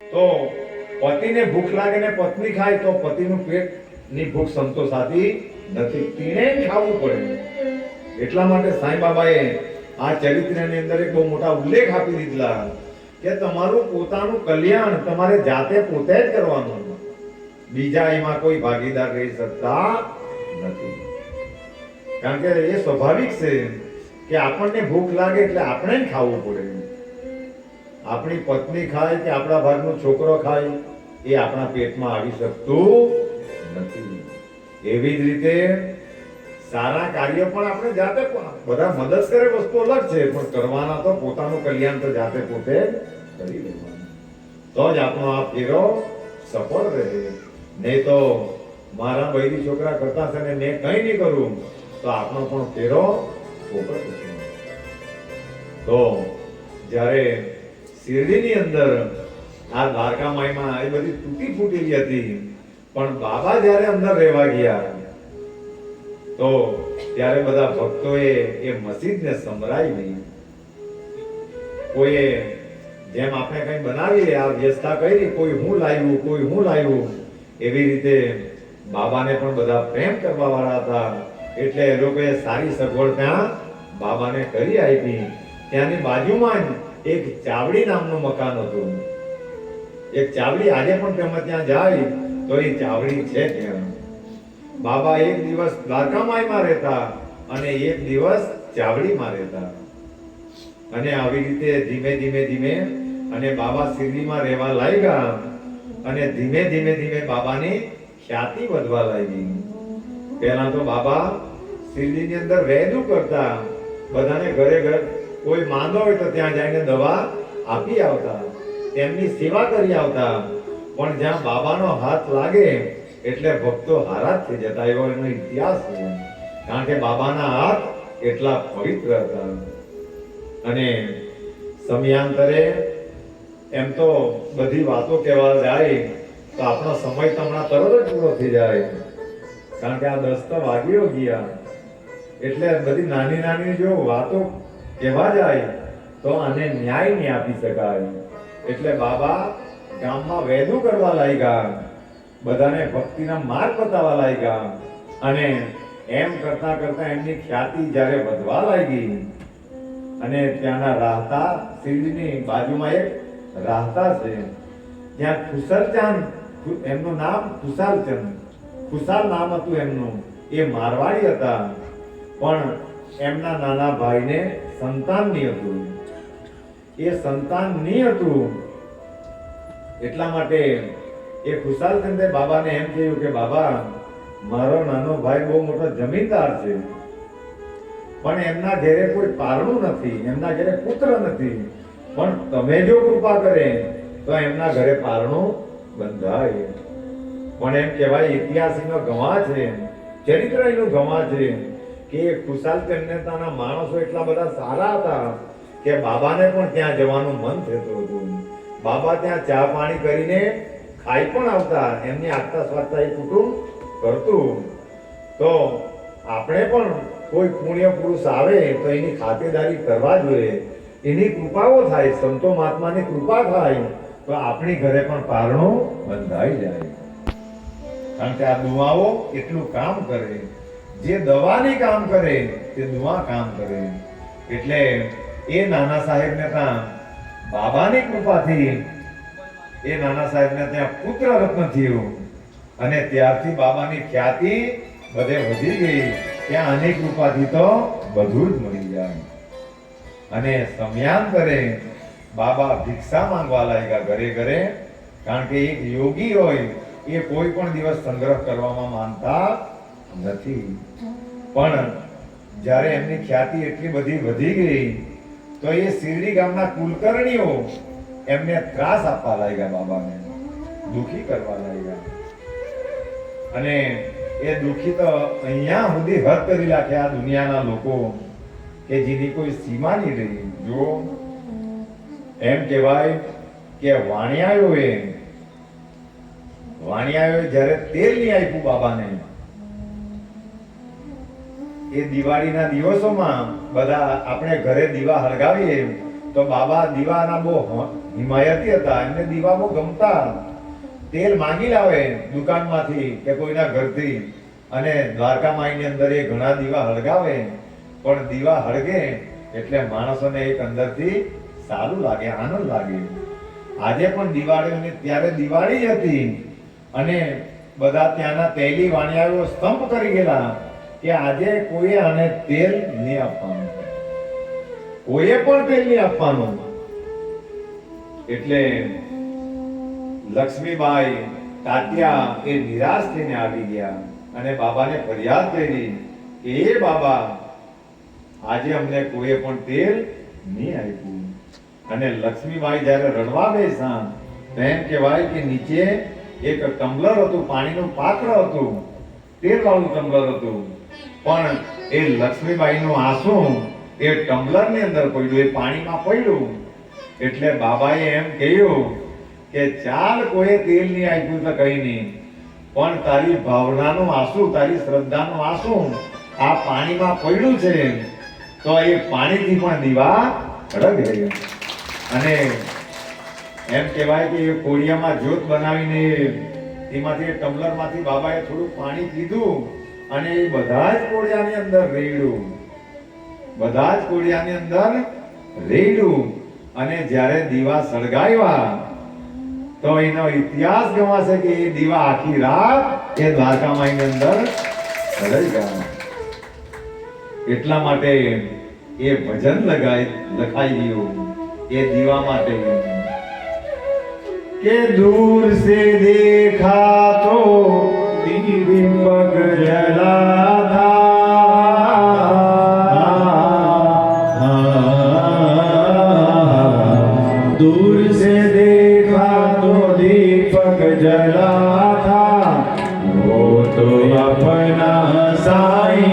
તો પતિને ભૂખ લાગે ને પત્ની ખાય તો પતિનું પેટની ભૂખ સંતોષાતી નથી. તીણે ખાવું પડે. એટલા માટે સાંઈ બાબાએ આ ચરિત્રની અંદર એક બહુ મોટા ઉલ્લેખ આપી દીધલા કે તમારું પોતાનું કલ્યાણ તમારે જાતે પોતે જ કરવાનું. બીજા એમાં કોઈ ભાગીદાર રહી શકતા નથી. કારણ કે એ સ્વાભાવિક છે કે આપણને ભૂખ લાગે એટલે આપણે જ ખાવું પડે. આપણી પત્ની ખાય કે આપણા ભાગનો છોકરો ખાય, એ આપણા પેટમાં આવી શકતું નથી. એવી જ રીતે સારા કાર્ય પણ આપણે જાતે બધા મદદ કરે વસ્તુ અલગ છે, પણ કરવાના તો પોતાનું કલ્યાણ તો જાતે પોતે કરી લેવાનું. તો જ આપણો આ ફેરો સફળ રહે. નહીં તો મારા બૈરી છોકરા કરતા છે ને મેં કંઈ નહીં કરું, તો આપણો પણ ફેરો પોપટ તો જ્યારે શિરડીની અંદર આ દ્વારકા માઈમાં એ બધી તૂટી ફૂટેલી હતી. પણ બાબા જ્યારે અંદર રહેવા ગયા, તો ત્યારે બધા ભક્તોએ એ મસ્જિદને સમરાઈ નહીં. કોઈએ જેમ આપણે કંઈ બનાવીએ, આ વ્યવસ્થા કરી, કોઈ હું લાવ્યું, કોઈ હું લાવ્યું, એવી રીતે બાબાને પણ બધા પ્રેમ કરવા વાળા હતા. એટલે એ લોકોએ સારી સગવડ ત્યાં બાબાને કરી આપી. ત્યાંની બાજુમાં જ એક ચાવડી નામનું મકાન હતું. એક ચાવડી આજે પણ તમે ત્યાં જાય, તો એ ચાવડી છે ત્યાં. બાબા એક દિવસ દ્વારકામાઈમાં રહેતા અને એક દિવસ ચાવડીમાં રહેતા. અને આવી રીતે ધીમે ધીમે ધીમે અને બાબા શિરડીમાં રહેવા લાગ્યા અને ધીમે ધીમે ધીમે બાબાની ખ્યાતિ વધવા લાગી. પહેલા તો બાબા શિરડીની અંદર વહેલું કરતા બધાને ઘરે ઘર કોઈ માંદો હોય તો ત્યાં જઈને દવા આપી આવતા, તેમની સેવા કરી આવતા. પણ જ્યાં બાબાનો હાથ લાગે, એટલે ભક્તો હારા થઈ જતા. એવો એનો ઇતિહાસ છે. કારણ કે બાબાના હાથ એટલા પવિત્ર હતા. અને સમયાંતરે એમ તો બધી વાતો કહેવા જાય, તો આપણો સમય તમને તરત જ પૂરો થઈ જાય. કારણ કે આ દસ તો વાગ્યો ગયા. એટલે બધી નાની નાની જો વાતો કહેવા જાય તો આને ન્યાય નહીં આપી શકાય. એટલે બાબા ગામમાં વહેલું કરવા લાગ્યા. બધાને ભક્તિના માર્ગ બતાવવા લાગ્યા. અને એમ કરતા કરતા એમની ખ્યાતિ જ્યારે વધવા લાગી. અને ત્યાંના રાહતા શિરડીની બાજુમાં એક રાહતા છે. ત્યાં ખુસરચાંદ એમનું નામ ખુશાલચંદ ખુશાલ નામ હતું એમનું. એ મારવાડી હતા. પણ એમના નાના ભાઈને સંતાન નહીં હતું. એ સંતાન નહીં હતું એટલા માટે એ ખુશાલ ખુશાલચંદે બાબાને એમ કહ્યું કે, બાબા, મારો નાનો ભાઈ બહુ મોટો જમીનદાર છે. પણ એમના ઘેરે કોઈ પારણું નથી, એમના ઘેરે પુત્ર નથી. પણ તમે જો કૃપા કરે, તો એમના ઘરે પારણું બંધાય. પણ એમ કહેવાય ઇતિહાસ એનો ગવા છે ચરિત્ર એનું ગવા છે. કે ખુશાલ કન્યાતાના માણસો એટલા બધા સારા હતા કે બાબાને પણ ત્યાં જવાનું મન થતું હતું. બાબા ત્યાં ચા પાણી કરીને ખાઈ પણ આવતા, એમની આગતા સ્વાગતા એ કુટુંબ કરતું. તો આપણે પણ કોઈ પુણ્ય પુરુષ આવે તો એની ખાતેદારી કરવા જોઈએ. એની કૃપાઓ થાય, સંતો મહાત્માની કૃપા થાય, તો આપણી ઘરે પણ પારણું બંધાઈ જાય. કારણ કે આ દુવાઓ એટલું કામ કરે. જે દવાની કામ કરે, તે દુઆ કામ કરે. એટલે એ નાના સાહેબને ત્યાં બાબાની કૃપાથી એ નાના સાહેબને ત્યાં પુત્ર રત્ન થયું. અને ત્યારથી બાબાની ખ્યાતિ બધે વધી ગઈ. ત્યાં આની કૃપાથી તો બધું જ મળી જાય. અને સમયાંતરે બાબા ભિક્ષા માંગવા લાગ્યા ઘરે ઘરે. કારણ કે એક યોગી હોય, એ કોઈ પણ દિવસ સંગ્રહ કરવામાં માનતા નથી. પણ જ્યારે એમની ખ્યાતિ એટલી બધી વધી ગઈ, તો એ શિરડી ગામના કુલકર્ણીઓ એમને ત્રાસ આપવા લાગ્યા બાબાને. દુખી કરવા લાગ્યા. અને એ દુખી તો અહીંયા સુધી હદ કરી નાખ્યા આ દુનિયાના લોકો કે જેની કોઈ સીમા નહીં રહી. જો એમ કહેવાય કે વાણિયાઓએ વાણિયાઓએ જ્યારે તેલ નહીં આપ્યું બાબાને એ દિવાળીના દિવસોમાં બધા આપણે ઘરે દીવા હળગાવીએ તો બાબા દીવાના બહુ હિમાયતી હતા, એમને દીવા બહુ ગમતા. તેલ માંગી લાવે દુકાનમાંથી કે કોઈના ઘરથી, અને દ્વારકા માઈની અંદર એ ઘણા દીવા હળગાવે પણ દીવા હળગે એટલે માણસોને એક અંદરથી સારું લાગે, આનંદ લાગે. આજે પણ દિવાળીઓની ત્યારે દિવાળી હતી. અને બધા ત્યાંના તેલી વાણિયાઓ સ્તંભ કરી ગયેલા. કે આજે કોઈ આને તેલ નહીં આપવાનું કોઈએ પણ તેલ નહીં આપવાનું. એટલે લક્ષ્મીબાઈ, તાત્યા એ નિરાશ થઈને આવી ગયા અને બાબાને ફરિયાદ કરી કે, એ બાબા, આજે અમને કોઈએ પણ તેલ નહીં આપ્યું. અને લક્ષ્મીબાઈ જ્યારે રડવા બેસા તો એમ કહેવાય કે નીચે એક ટમ્બલર હતું, પાણીનું પાત્ર હતું તેલ વાળું ટમ્બલર હતું. પણ એ લક્ષ્મીબાઈનું આંસુ એ ટમ્બલરની અંદર પડ્યું, એ પાણીમાં પડ્યું. એટલે બાબાએ એમ કહ્યું કે, ચાલ કોઈ તેલ નહીં આપ્યું તો કઈ નહીં, પણ તારી ભાવનાનું આંસુ, તારી શ્રદ્ધાનું આંસુ આ પાણીમાં પડ્યું છે, તો એ પાણીથી પણ દીવા રગે અને એમ કહેવાય કે એ કોળિયામાં જ્યોત બનાવીને એમાંથી ટમ્બલરમાંથી બાબાએ થોડું પાણી પીધું. અને એ બધા જ કોળિયાની અંદર રેડું. બધા જ કોળિયાની અંદર રેડું. અને જ્યારે દીવા સળગાવ્યા, તો એનો ઇતિહાસ ગવાશે કે એ દીવા આખી રાત એ દ્વારકામાં એની અંદર સળગાઈ ગયા એટલા માટે એ ભજન લગાઈ લખાઈ ગયું એ દીવા માટે. કે દૂર સે દેખા તો દિવ્યંગ જલા થા દૂર સે દેખા તો દીપક જલા થા વો તો અપના સાઈ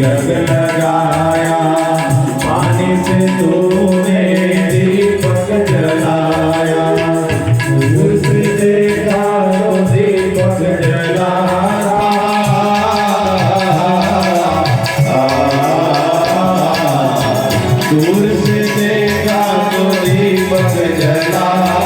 तिलक पानी से तूने जलाया दूर से तो दीपक जलाया दूर से देखा तो दीपक जलाया